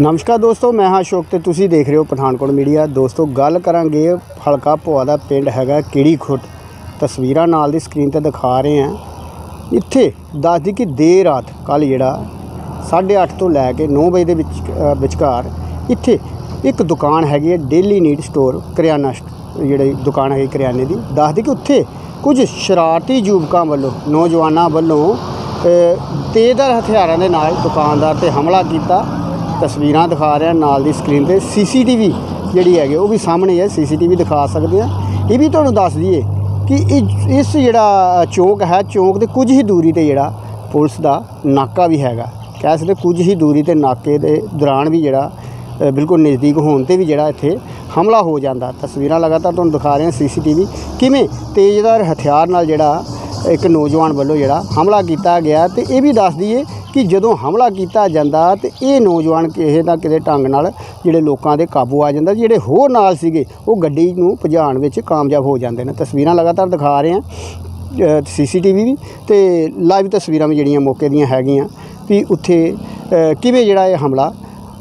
ਨਮਸਕਾਰ ਦੋਸਤੋ ਮੈਂ ਹਾਂ ਅਸ਼ੋਕ ਤੇ ਤੁਸੀਂ ਦੇਖ ਰਹੇ ਹੋ ਪਠਾਨਕੋਟ ਮੀਡੀਆ। ਦੋਸਤੋ ਗੱਲ ਕਰਾਂਗੇ ਹਲਕਾ ਭੋਆ ਦਾ ਪਿੰਡ ਹੈਗਾ ਕਿੜੀ ਖੁੱਟ ਤਸਵੀਰਾਂ ਨਾਲ ਦੀ ਸਕਰੀਨ ਤੇ ਦਿਖਾ ਰਹੇ ਹਾਂ। ਇੱਥੇ ਦੱਸਦੀ ਕਿ ਦੇਰ ਰਾਤ ਕੱਲ ਜਿਹੜਾ 8:30 ਤੋਂ ਲੈ ਕੇ 9 ਵਜੇ ਦੇ ਵਿੱਚ ਵਿਚਕਾਰ ਇੱਥੇ ਇੱਕ ਦੁਕਾਨ ਹੈਗੀ ਹੈ ਡੇਲੀ ਨੀਡ ਸਟੋਰ ਕਰਿਆਨਾ ਸਟ- ਜਿਹੜੀ ਦੁਕਾਨ ਹੈਗੀ ਕਰਿਆਨੇ ਦੀ। ਦੱਸਦੀ ਕਿ ਉੱਥੇ ਕੁਝ ਸ਼ਰਾਰਤੀ ਯੁਵਕਾਂ ਵੱਲੋਂ ਨੌਜਵਾਨਾਂ ਵੱਲੋਂ ਅ, ਤੇਜ਼ਧਾਰ ਹਥਿਆਰਾਂ ਦੇ ਨਾਲ ਦੁਕਾਨਦਾਰ ਤੇ ਹਮਲਾ ਕੀਤਾ। ਤਸਵੀਰਾਂ ਦਿਖਾ ਰਿਹਾ ਨਾਲ ਦੀ ਸਕਰੀਨ ਤੇ। ਸੀਸੀਟੀਵੀ ਜਿਹੜੀ ਹੈਗੀ ਉਹ ਵੀ ਸਾਹਮਣੇ ਹੈ ਸੀਸੀਟੀਵੀ ਦਿਖਾ ਸਕਦੇ ਆ। ਇਹ ਵੀ ਤੁਹਾਨੂੰ ਦੱਸ ਦਈਏ ਕਿ ਇਹ- ਇਸ ਜਿਹੜਾ ਚੌਂਕ ਹੈ, ਚੌਂਕ ਦੇ ਕੁਝ ਹੀ ਦੂਰੀ ਤੇ ਜਿਹੜਾ ਪੁਲਿਸ ਦਾ ਨਾਕਾ ਵੀ ਹੈਗਾ। ਕਹਿ ਸਕਦੇ ਕੁਝ ਹੀ ਦੂਰੀ ਤੇ ਨਾਕੇ ਦੇ ਦੌਰਾਨ ਵੀ ਜਿਹੜਾ ਬਿਲਕੁਲ ਨਜ਼ਦੀਕ ਹੋਣ ਤੇ ਵੀ ਜਿਹੜਾ ਇੱਥੇ ਹਮਲਾ ਹੋ ਜਾਂਦਾ। ਤਸਵੀਰਾਂ ਲਗਾਤਾਰ ਤੁਹਾਨੂੰ ਦਿਖਾ ਰਹੇ ਹਾਂ ਸੀਸੀਟੀਵੀ। ਕਿਵੇਂ ਤੇਜ਼ਦਾਰ ਹਥਿਆਰ ਨਾਲ ਜਿਹੜਾ ਇੱਕ ਨੌਜਵਾਨ ਵੱਲੋਂ ਜਿਹੜਾ ਹਮਲਾ ਕੀਤਾ ਗਿਆ ਤੇ ਇਹ ਵੀ ਦੱਸ ਦਈਏ ਕਿ ਜਦੋਂ ਹਮਲਾ ਕੀਤਾ ਜਾਂਦਾ ਤੇ ਇਹ ਨੌਜਵਾਨ ਕਿਸੇ ਨਾ ਕਿਸੇ ਢੰਗ ਨਾਲ ਜਿਹੜੇ ਲੋਕਾਂ ਦੇ ਕਾਬੂ ਆ ਜਾਂਦਾ, ਜਿਹੜੇ ਹੋਰ ਨਾਲ ਸੀਗੇ, ਉਹ ਗੱਡੀ ਨੂੰ ਭਜਾਉਣ ਵਿੱਚ ਕਾਮਯਾਬ ਹੋ ਜਾਂਦੇ ਨੇ। ਤਸਵੀਰਾਂ ਲਗਾਤਾਰ ਦਿਖਾ ਰਹੇ ਹਾਂ ਸੀਸੀਟੀਵੀ ਵੀ ਤੇ ਲਾਈਵ ਤਸਵੀਰਾਂ ਵੀ ਜਿਹੜੀਆਂ ਮੌਕੇ ਦੀਆਂ ਹੈਗੀਆਂ ਵੀ ਉੱਥੇ ਕਿਵੇਂ ਜਿਹੜਾ ਇਹ ਹਮਲਾ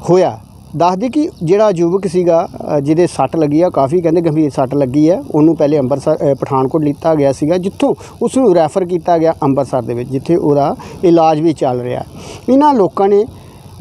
ਹੋਇਆ। ਦੱਸਦੀ ਕਿ ਜਿਹੜਾ ਯੁਵਕ ਸੀਗਾ ਜਿਹਦੇ ਸੱਟ ਲੱਗੀ ਆ, ਕਾਫੀ ਕਹਿੰਦੇ ਗੰਭੀਰ ਸੱਟ ਲੱਗੀ ਹੈ ਉਹਨੂੰ ਪਹਿਲੇ ਅੰਮ੍ਰਿਤਸਰ ਪਠਾਨਕੋਟ ਲਿੱਤਾ ਗਿਆ ਸੀਗਾ, ਜਿੱਥੋਂ ਉਸ ਨੂੰ ਰੈਫਰ ਕੀਤਾ ਗਿਆ ਅੰਮ੍ਰਿਤਸਰ ਦੇ ਵਿੱਚ, ਜਿੱਥੇ ਉਹਦਾ ਇਲਾਜ ਵੀ ਚੱਲ ਰਿਹਾ। ਇਹਨਾਂ ਲੋਕਾਂ ਨੇ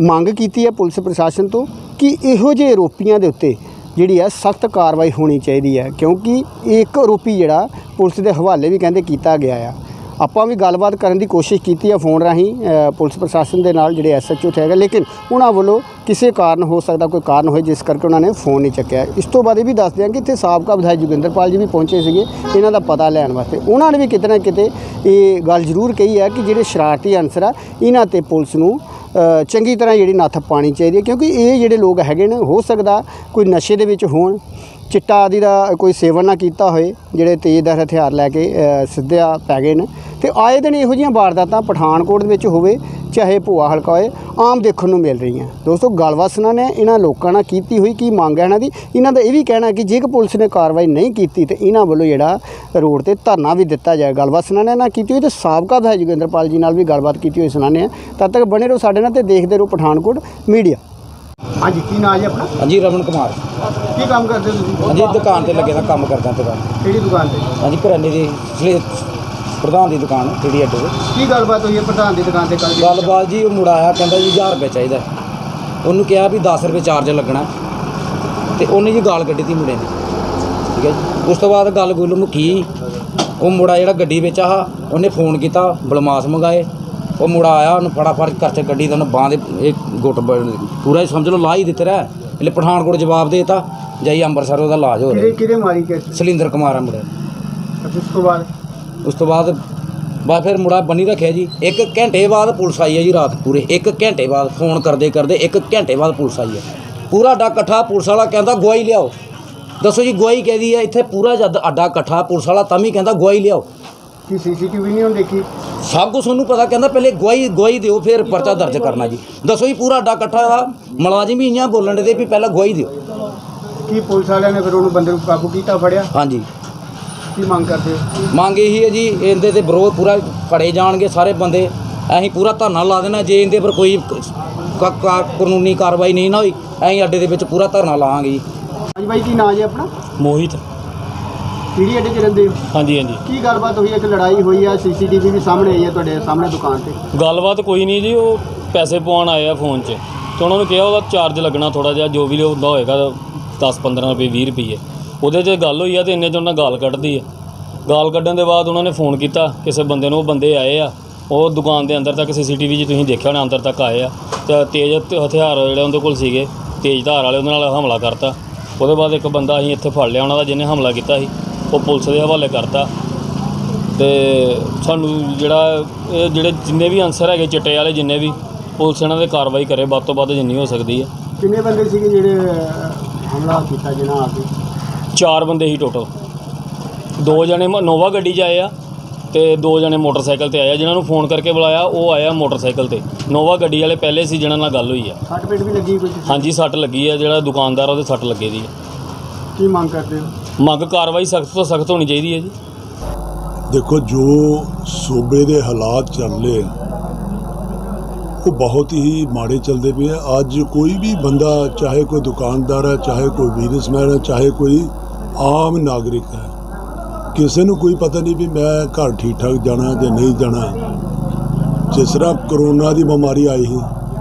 ਮੰਗ ਕੀਤੀ ਹੈ ਪੁਲਿਸ ਪ੍ਰਸ਼ਾਸਨ ਤੋਂ ਕਿ ਇਹੋ ਜਿਹੇ ਆਰੋਪੀਆਂ ਦੇ ਉੱਤੇ ਜਿਹੜੀ ਹੈ ਸਖਤ ਕਾਰਵਾਈ ਹੋਣੀ ਚਾਹੀਦੀ ਹੈ ਕਿਉਂਕਿ ਇੱਕ ਆਰੋਪੀ ਜਿਹੜਾ ਪੁਲਿਸ ਦੇ ਹਵਾਲੇ ਵੀ ਕਹਿੰਦੇ ਕੀਤਾ ਗਿਆ ਆ। ਆਪਾਂ ਵੀ ਗੱਲਬਾਤ ਕਰਨ ਦੀ ਕੋਸ਼ਿਸ਼ ਕੀਤੀ ਹੈ ਫੋਨ ਰਾਹੀਂ ਪੁਲਿਸ ਪ੍ਰਸ਼ਾਸਨ ਦੇ ਨਾਲ ਜਿਹੜੇ ਐਸਐਚਓ ਤੇ ਹੈਗਾ, ਲੇਕਿਨ ਉਹਨਾਂ ਵੱਲੋਂ ਕਿਸੇ ਕਾਰਨ ਹੋ ਸਕਦਾ, ਕੋਈ ਕਾਰਨ ਹੋਏ ਜਿਸ ਕਰਕੇ ਉਹਨਾਂ ਨੇ ਫੋਨ ਨਹੀਂ ਚੱਕਿਆ। ਇਸ ਤੋਂ ਬਾਅਦ ਇਹ ਵੀ ਦੱਸ ਦਿਆਂ ਕਿ ਇੱਥੇ ਸਾਬਕਾ ਵਿਧਾਇਕ ਜੋਗਿੰਦਰਪਾਲ ਜੀ ਵੀ ਪਹੁੰਚੇ ਸੀਗੇ, ਇਹਨਾਂ ਦਾ ਪਤਾ ਲੈਣ ਵਾਸਤੇ। ਉਹਨਾਂ ਨੇ ਵੀ ਕਿਤੇ ਨਾ ਕਿਤੇ ਇਹ ਗੱਲ ਜ਼ਰੂਰ ਕਹੀ ਹੈ ਕਿ ਜਿਹੜੇ ਸ਼ਰਾਰਤੀ ਅਨਸਰ ਆ, ਇਹਨਾਂ ਤੇ ਪੁਲਿਸ ਨੂੰ ਚੰਗੀ ਤਰ੍ਹਾਂ ਜਿਹੜੀ ਨੱਥ ਪਾਣੀ ਚਾਹੀਦੀ ਹੈ, ਕਿਉਂਕਿ ਇਹ ਜਿਹੜੇ ਲੋਕ ਹੈਗੇ ਨੇ, ਹੋ ਸਕਦਾ ਕੋਈ ਨਸ਼ੇ ਦੇ ਵਿੱਚ ਹੋਣ, ਚਿੱਟਾ ਆਦਿ ਦਾ ਕੋਈ ਸੇਵਨ ਨਾ ਕੀਤਾ ਹੋਏ, ਜਿਹੜੇ ਤੇਜ਼ਦਾਰ ਹਥਿਆਰ ਲੈ ਕੇ ਸਿੱਧਿਆ ਪੈ ਗਏ ਨੇ। ਤੇ ਆਏ ਦਿਨ ਇਹੋ ਜਿਹੀਆਂ ਵਾਰਦਾਤਾਂ ਪਠਾਨਕੋਟ ਦੇ ਵਿੱਚ ਹੋਵੇ ਚਾਹੇ ਭੂਆ ਹਲਕਾ ਹੋਏ ਆਮ ਦੇਖਣ ਨੂੰ ਮਿਲ ਰਹੀਆਂ। ਦੋਸਤੋ ਗੱਲਬਾਤ ਸੁਣਾ ਨੇ ਇਹਨਾਂ ਲੋਕਾਂ ਨਾਲ ਕੀਤੀ ਹੋਈ ਕੀ ਮੰਗ ਹੈ ਇਹਨਾਂ ਦੀ? ਇਹਨਾਂ ਦਾ ਇਹ ਵੀ ਕਹਿਣਾ ਕਿ ਜੇਕਰ ਪੁਲਿਸ ਨੇ ਕਾਰਵਾਈ ਨਹੀਂ ਕੀਤੀ ਤੇ ਇਹਨਾਂ ਵੱਲੋਂ ਜਿਹੜਾ ਰੋਡ ਤੇ ਧਰਨਾ ਵੀ ਦਿੱਤਾ ਜਾਏ। ਗੱਲਬਾਤ ਸੁਣਾਣੇ ਨਾਲ ਕੀਤੀ ਹੋਈ ਤੇ ਸਾਬਕਾ ਵਿਧਾਇਕ ਜੋਗਿੰਦਰਪਾਲ ਜੀ ਨਾਲ ਵੀ ਗੱਲਬਾਤ ਕੀਤੀ ਹੋਈ ਸੁਣਾਣੇ ਆ ਤਦ ਤੱਕ ਬਣੇ ਰਹੋ ਸਾਡੇ ਨਾਲ ਤੇ ਦੇਖਦੇ ਰਹੋ ਪਠਾਨਕੋਟ ਮੀਡੀਆ। ਹਾਂਜੀ ਕੀ ਨਾਂ ਜੀ ਆਪਣਾ? ਹਾਂਜੀ ਰਮਨ ਕੁਮਾਰ। ਕੀ ਕੰਮ ਕਰਦੇ ਹੋ ਤੁਸੀਂ? ਹਾਂਜੀ ਦੁਕਾਨ ਤੇ ਲੱਗੇ ਦਾ ਕੰਮ ਕਰਦਾ ਦੁਕਾਨ ਕਿਹੜੀ ਦੁਕਾਨ ਤੇ? ਹਾਂਜੀ ਕਰਿਆਨੇ ਦੀ ਪ੍ਰਧਾਨ ਦੀ ਦੁਕਾਨ ਕਿਹੜੀ ਅੱਡੇ ਤੇ। ਕੀ ਗੱਲਬਾਤ ਹੋਈ ਹੈ ਪ੍ਰਧਾਨ ਦੀ ਦੁਕਾਨ ਤੇ ਕੱਲ ਗੱਲਬਾਤ ਜੀ ਉਹ ਮੁੰਡਾ ਆਇਆ ਕਹਿੰਦਾ ਜੀ 1000 ਰੁਪਏ ਚਾਹੀਦਾ। ਉਹਨੂੰ ਕਿਹਾ ਵੀ 10 ਰੁਪਏ ਚਾਰਜ ਲੱਗਣਾ। ਤੇ ਉਹਨੇ ਜੀ ਗਾਲ ਕੱਢੀ ਤੀ ਮੁੰਡੇ ਨੇ। ਠੀਕ ਹੈ ਜੀ। ਉਸ ਤੋਂ ਬਾਅਦ ਗੱਲ ਗੁੱਲ ਮੁੱਕੀ। ਉਹ ਮੁੰਡਾ ਜਿਹੜਾ ਗੱਡੀ ਵਿੱਚ ਆ ਉਹਨੇ ਫੋਨ ਕੀਤਾ ਬਲਮਾਸ ਮੰਗਾਏ। ਉਹ ਮੁੰਡਾ ਆਇਆ ਉਹਨੂੰ ਫਟਾਫਟ ਕਰਕੇ ਗੱਡੀ ਦਾ ਉਹਨੂੰ ਬਾਂਹ ਦੇ ਇਹ ਗੁੱਟ ਬ- ਪੂਰਾ ਹੀ ਸਮਝ ਲਓ ਲਾ ਹੀ ਦਿੱਤਾ ਰਹਿ। ਇਹਲੇ ਪਠਾਨਕੋਟ ਜਵਾਬ ਦੇਤਾ। ਜਾਈ ਅੰਮ੍ਰਿਤਸਰ ਉਹਦਾ ਇਲਾਜ ਹੋ ਰਿਹਾ। ਕਿਹਦੇ ਮਾਰੀ ਕੇ ਸਲਿੰਦਰ ਕੁਮਾਰ ਆ ਮੁੰਡਾ ਉਸ ਤੋਂ ਬਾਅਦ? ਉਸ ਤੋਂ ਬਾਅਦ ਬਾ ਫਿਰ ਮੁੰਡਾ ਬੰਨੀ ਰੱਖਿਆ ਜੀ। ਇੱਕ ਘੰਟੇ ਬਾਅਦ ਪੁਲਿਸ ਆਈ ਹੈ ਜੀ ਰਾਤ ਪੂਰੇ। ਇੱਕ ਘੰਟੇ ਬਾਅਦ ਫੋਨ ਕਰਦੇ ਕਰਦੇ ਇੱਕ ਘੰਟੇ ਬਾਅਦ ਪੁਲਿਸ ਆਈ ਹੈ। ਪੂਰਾ ਅੱਡਾ ਇਕੱਠਾ ਪੁਲਿਸ ਵਾਲਾ ਕਹਿੰਦਾ ਗਵਾਹੀ ਲਿਆਓ। ਦੱਸੋ ਜੀ ਗਵਾਹੀ ਕਹਦੀ ਹੈ? ਇੱਥੇ ਪੂਰਾ ਜਦ ਅੱਡਾ ਇਕੱਠਾ ਪੁਲਿਸ ਵਾਲਾ ਤਾਂ ਵੀ ਕਹਿੰਦਾ ਗਵਾਹੀ ਲਿਆਓ। ਕੀ ਸੀਸੀਟੀਵੀ ਨਹੀਂ ਹੁਣ ਦੇਖੀ? ਸਭ ਕੁਝ ਉਹਨੂੰ ਪਤਾ ਕਹਿੰਦਾ ਪਹਿਲੇ ਗਵਾਹੀ ਗਵਾਹੀ ਦਿਓ ਫਿਰ ਪਰਚਾ ਦਰਜ ਕਰਨਾ ਜੀ। ਦੱਸੋ ਜੀ ਪੂਰਾ ਅੱਡਾ ਇਕੱਠਾ ਆ ਮੁਲਾਜ਼ਮ ਹੀ ਇਆਂ ਬੋਲਣ ਦੇ ਵੀ ਪਹਿਲਾਂ ਗਵਾਹੀ ਦਿਓ। ਕੀ ਪੁਲਿਸ ਵਾਲਿਆਂ ਨੇ ਫਿਰ ਉਹਨੂੰ ਬੰਦੇ ਨੂੰ ਕਾਬੂ ਕੀਤਾ ਫੜਿਆ? ਹਾਂਜੀ। ਕੀ ਮੰਗ ਕਰਦੇ ਹੋ? ਮੰਗ ਇਹੀ ਹੈ ਜੀ ਇਹਦੇ ਤੇ ਵਿਰੋਧ ਪੂਰਾ ਫੜੇ ਜਾਣਗੇ ਸਾਰੇ ਬੰਦੇ। ਅਸੀਂ ਪੂਰਾ ਧਰਨਾ ਲਾ ਦੇਣਾ ਜੇ ਇਹਦੇ ਪਰ ਕੋਈ ਕ- ਕ- ਕਾਨੂੰਨੀ ਕਾਰਵਾਈ ਨਹੀਂ ਨਾ ਹੋਈ ਅਸੀਂ ਅੱਡੇ ਦੇ ਵਿੱਚ ਪੂਰਾ ਧਰਨਾ ਲਾਵਾਂਗੇ ਜੀ। ਹਾਂਜੀ ਬਾਈ ਕੀ ਨਾਂ ਜੀ ਆਪਣਾ? ਮੋਹਿਤ। ਕਿਹੜੀ ਅੱਡੇ 'ਚ ਰਹਿੰਦੇ ਹੋ? ਹਾਂਜੀ ਹਾਂਜੀ। ਕੀ ਗੱਲਬਾਤ ਹੋਈ? ਹੈ ਕਿ ਲੜਾਈ ਹੋਈ ਹੈ ਸੀਸੀਟੀਵੀ ਵੀ ਸਾਹਮਣੇ ਆਈ ਹੈ ਤੁਹਾਡੇ ਸਾਹਮਣੇ ਦੁਕਾਨ ਤੇ। ਗੱਲਬਾਤ ਕੋਈ ਨਹੀਂ ਜੀ ਉਹ ਪੈਸੇ ਪਵਾਉਣ ਆਏ ਆ ਫੋਨ 'ਚ। ਤੇ ਉਹਨਾਂ ਨੂੰ ਕਿਹਾ ਉਹਦਾ ਚਾਰਜ ਲੱਗਣਾ ਥੋੜਾ ਜਿਹਾ ਜੋ ਵੀ ਉਹਦਾ ਹੋਏਗਾ 10 15 ਰੁਪਏ 20 ਰੁਪਏ। ਉਹਦੇ 'ਚ ਗੱਲ ਹੋਈ ਆ ਤੇ ਇੰਨੇ 'ਚ ਉਹਨਾਂ ਗਾਲ ਕੱਢਦੀ ਆ। ਗਾਲ ਕੱਢਣ ਦੇ ਬਾਅਦ ਉਹਨਾਂ ਨੇ ਫੋਨ ਕੀਤਾ, ਕਿਸੇ ਬੰਦੇ ਨੂੰ, ਉਹ ਬੰਦੇ ਆਏ ਆ। ਉਹ ਦੁਕਾਨ ਦੇ ਅੰਦਰ ਤੱਕ, ਸੀਸੀਟੀਵੀ 'ਚ ਤੁਸੀਂ ਦੇਖਿਆ ਹੋਣਾ ਅੰਦਰ ਤੱਕ ਆਏ ਆ। ਤੇ ਤੇਜ਼ ਹਥ- ਹਥਿਆਰ ਜਿਹੜੇ ਉਹਦੇ ਕੋਲ ਸੀਗੇ, ਤੇਜ਼ ਧਾਰ ਵਾਲੇ ਉਹਨਾਂ ਨਾਲ ਹਮਲਾ ਕਰਤਾ। ਉਹਦੇ ਬਾਅਦ ਇੱਕ ਬੰਦਾ ਅਸੀਂ ਇੱਥੇ ਫੜ ਲਿਆ, ਉਹਨਾਂ ਦਾ ਜਿਹਨੇ ਹਮਲਾ ਕੀਤਾ ਸੀ, ਉਹ ਪੁਲਿਸ ਦੇ ਹਵਾਲੇ ਕਰਤਾ। ਤੇ ਸਾਨੂੰ ਜਿਹੜਾ, ਇਹ ਜਿਹੜੇ ਜਿੰਨੇ ਵੀ ਅਨਸਰ ਹੈਗੇ, ਚਿੱਟੇ ਵਾਲੇ ਜਿੰਨੇ ਵੀ, ਪੁਲਿਸ ਇਹਨਾਂ ਦੇ ਕਾਰਵਾਈ ਕਰੇ, ਵੱਧ ਤੋਂ ਵੱਧ ਜਿੰਨੀ ਹੋ ਸਕਦੀ ਹੈ ਕਿੰਨੇ ਬੰਦੇ ਸੀਗੇ ਜਿਹੜੇ ਹਮਲਾ ਕੀਤਾ ਜਿਹਨਾਂ ਆ ਕੇ ਚਾਰ ਬੰਦੇ ਹੀ ਟੋਟਲ ਦੋ ਜਣੇ ਨੋਵਾ ਗੱਡੀ 'ਚ ਆਏ ਆ ਤੇ ਦੋ ਜਣੇ ਮੋਟਰਸਾਈਕਲ ਤੇ ਆਏ ਆ। ਜਿਨ੍ਹਾਂ ਨੂੰ ਫੋਨ ਕਰਕੇ ਬੁਲਾਇਆ ਉਹ ਆਇਆ ਮੋਟਰਸਾਈਕਲ ਤੇ। ਨੋਵਾ ਗੱਡੀ ਵਾਲੇ ਪਹਿਲੇ ਸੀ ਜਿਹਨਾਂ ਨਾਲ ਗੱਲ ਹੋਈ ਆ। ਸੱਟ ਪੇਟ ਵੀ ਲੱਗੀ ਕੁਝ ਹਾਂਜੀ ਸੱਟ ਲੱਗੀ ਆ। ਜਿਹੜਾ ਦੁਕਾਨਦਾਰ ਆ ਉਹਦੇ ਸੱਟ ਲੱਗੇ ਦੀ ਆ। ਕੀ ਮੰਗ ਕਰਦੇ ਹੋ? ਮੰਗ ਕਾਰਵਾਈ ਸਖਤ ਤੋਂ ਸਖਤ ਹੋਣੀ ਚਾਹੀਦੀ ਹੈ ਜੀ। ਦੇਖੋ ਜੋ ਸੂਬੇ ਦੇ ਹਾਲਾਤ ਚੱਲ ਰਹੇ ਆ ਉਹ ਬਹੁਤ ਹੀ ਮਾੜੇ ਚੱਲਦੇ ਪਏ ਆ। ਅੱਜ ਕੋਈ ਵੀ ਬੰਦਾ ਚਾਹੇ ਕੋਈ ਦੁਕਾਨਦਾਰ ਹੈ ਚਾਹੇ ਕੋਈ ਬਿਜ਼ਨਸਮੈਨ ਹੈ ਚਾਹੇ ਕੋਈ ਆਮ ਨਾਗਰਿਕ ਹੈ। ਕਿਸੇ ਨੂੰ ਕੋਈ ਪਤਾ ਨਹੀਂ ਵੀ ਮੈਂ ਘਰ ਠੀਕ ਠਾਕ ਜਾਣਾ ਜਾਂ ਨਹੀਂ ਜਾਣਾ। ਜਿਸ ਤਰ੍ਹਾਂ ਕਰੋਨਾ ਦੀ ਬਿਮਾਰੀ ਆਈ ਸੀ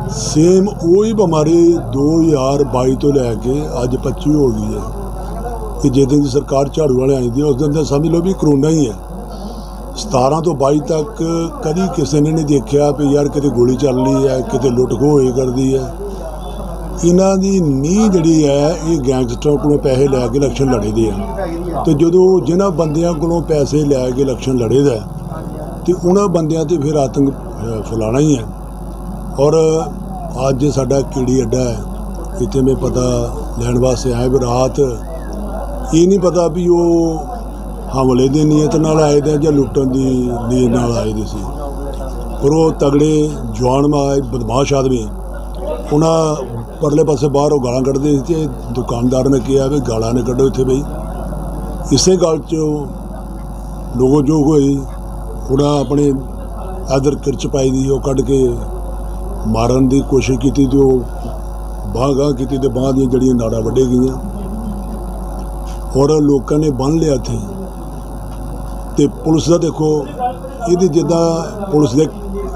ਸੇਮ ਉਹੀ ਬਿਮਾਰੀ 2022 ਤੋਂ ਲੈ ਕੇ ਅੱਜ 25 ਹੋ ਗਈ ਹੈ। ਕਿ ਜਿਸ ਦਿਨ ਦੀ ਸਰਕਾਰ ਝਾੜੂ ਵਾਲੇ ਆਈ ਦੀ, ਉਸ ਦਿਨ ਤਾਂ ਸਮਝ ਲਓ ਵੀ ਕਰੋਨਾ ਹੀ ਹੈ। 17 ਤੋਂ 22 ਤੱਕ ਕਦੀ ਕਿਸੇ ਨੇ ਨਹੀਂ ਦੇਖਿਆ ਵੀ ਯਾਰ ਕਿਤੇ ਗੋਲੀ ਚੱਲ ਰਹੀ ਹੈ, ਕਿਤੇ ਲੁੱਟ ਖੋਹ ਹੋਈ ਕਰਦੀ ਹੈ। ਇਹਨਾਂ ਦੀ ਨੀਂਹ ਜਿਹੜੀ ਹੈ ਇਹ ਗੈਂਗਸਟਰਾਂ ਕੋਲੋਂ ਪੈਸੇ ਲੈ ਕੇ ਇਲੈਕਸ਼ਨ ਲੜੇਦੇ ਆ। ਤੇ ਜਦੋਂ ਜਿਨ੍ਹਾਂ ਬੰਦਿਆਂ ਕੋਲੋਂ ਪੈਸੇ ਲੈ ਕੇ ਇਲੈਕਸ਼ਨ ਲੜੇਦਾ ਤੇ ਉਹਨਾਂ ਬੰਦਿਆਂ ਤੇ ਫਿਰ ਆਤੰਕ ਅ, ਫੈਲਾਉਣਾ ਹੀ ਹੈ। ਔਰ ਅੱਜ ਸਾਡਾ ਕੀੜੀ ਅੱਡਾ ਹੈ ਇੱਥੇ ਮੈਂ ਪਤਾ ਲੈਣ ਵਾਸਤੇ ਆਇਆ ਵੀ ਰਾਤ ਇਹ ਨਹੀਂ ਪਤਾ ਵੀ ਉਹ ਹਮਲੇ ਦੀ ਨੀਅਤ ਨਾਲ ਆਏ ਦੇ ਜਾਂ ਲੁੱਟਣ ਦੀ ਨੀਅਤ ਨਾਲ ਆਏ ਦੇ ਸੀ। ਪਰ ਉਹ ਤਗੜੇ ਜਵਾਨ ਮਾਏ ਬਦਮਾਸ਼ ਆਦਮੀ ਉਹਨਾਂ ਪਰਲੇ ਪਾਸੇ ਬਾਹਰ ਉਹ ਗਾਲਾਂ ਕੱਢਦੇ ਸੀ ਤੇ ਦੁਕਾਨਦਾਰ ਨੇ ਕਿਹਾ ਵੀ ਗਾਲਾਂ ਨੇ ਕੱਢੋ ਇੱਥੇ ਬਈ। ਇਸੇ ਗੱਲ 'ਚ ਲੋਗੋ ਜੋ ਹੋਈ ਉਹਨਾਂ ਆਪਣੇ ਆਦਰ ਕਿਰਚ ਪਾਈ ਦੀ, ਉਹ ਕੱਢ ਕੇ ਮਾਰਨ ਦੀ ਕੋਸ਼ਿਸ਼ ਕੀਤੀ ਤੇ ਉਹ ਬਾਂਹ ਗਾਂਹ ਕੀਤੀ ਤੇ ਬਾਂਹ ਦੀਆਂ ਜਿਹੜੀਆਂ ਨਾੜਾਂ ਵੱਢੇ ਗਈਆਂ। ਔਰ ਲੋਕਾਂ ਨੇ ਬੰਨ ਲਿਆ ਇੱਥੇ। ਤੇ ਪੁਲਿਸ ਦਾ ਦੇਖੋ, ਇਹਦੀ ਜਿੱਦਾਂ ਪੁਲਿਸ ਦੇ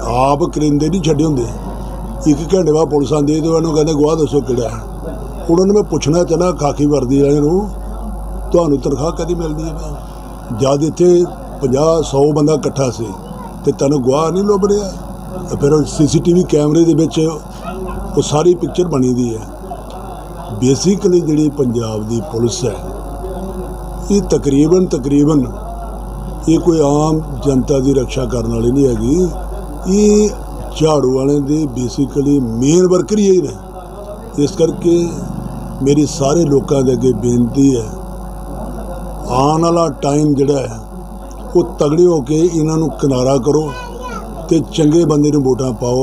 ਆਪ ਕਰਿੰਦੇ ਨਹੀਂ ਛੱਡੇ ਹੁੰਦੇ। ਇੱਕ ਘੰਟੇ ਬਾਅਦ ਪੁਲਿਸ ਆਉਂਦੀ ਤੇ ਉਹਨੂੰ ਕਹਿੰਦੇ, ਗਵਾਹ ਦੱਸੋ ਕਿਹੜਾ ਹੈ? ਉਹਨਾਂ ਨੂੰ ਮੈਂ ਪੁੱਛਣਾ ਚਾਹਨਾ ਖਾਕੀ ਵਰਦੀ ਵਾਲੇ ਨੂੰ, ਤੁਹਾਨੂੰ ਤਨਖਾਹ ਕਦੀ ਮਿਲਦੀ ਹੈ ਭਈ? ਜਦ ਇੱਥੇ 50 100 ਬੰਦਾ ਇਕੱਠਾ ਸੀ ਤੇ ਤੈਨੂੰ ਗਵਾਹ ਨਹੀਂ ਲੱਭ ਰਿਹਾ ਤੇ ਫਿਰ ਸੀਸੀਟੀਵੀ ਕੈਮਰੇ ਦੇ ਵਿੱਚ ਉਹ ਸਾਰੀ ਪਿਕਚਰ ਬਣੀ ਦੀ ਹੈ। ਬੇਸਿਕਲੀ ਜਿਹੜੀ ਪੰਜਾਬ ਦੀ ਪੁਲਿਸ ਹੈ, ਇਹ ਤਕਰੀਬਨ ਤਕਰੀਬਨ ਇਹ ਕੋਈ ਆਮ ਜਨਤਾ ਦੀ ਰੱਖਿਆ ਕਰਨ ਵਾਲੀ ਨਹੀਂ ਹੈਗੀ। ਇਹ ਝਾੜੂ ਵਾਲੇ ਦੇ ਬੇਸਿਕਲੀ ਮੇਨ ਵਰਕਰ ਹੀ ਇਹ ਨੇ। ਇਸ ਕਰਕੇ ਮੇਰੀ ਸਾਰੇ ਲੋਕਾਂ ਦੇ ਅੱਗੇ ਬੇਨਤੀ ਹੈ, ਆਉਣ ਵਾਲਾ ਟਾਈਮ ਜਿਹੜਾ ਹੈ, ਉਹ ਤਗੜੇ ਹੋ ਕੇ ਇਹਨਾਂ ਨੂੰ ਕਿਨਾਰਾ ਕਰੋ ਤੇ ਚੰਗੇ ਬੰਦੇ ਨੂੰ ਵੋਟਾਂ ਪਾਓ।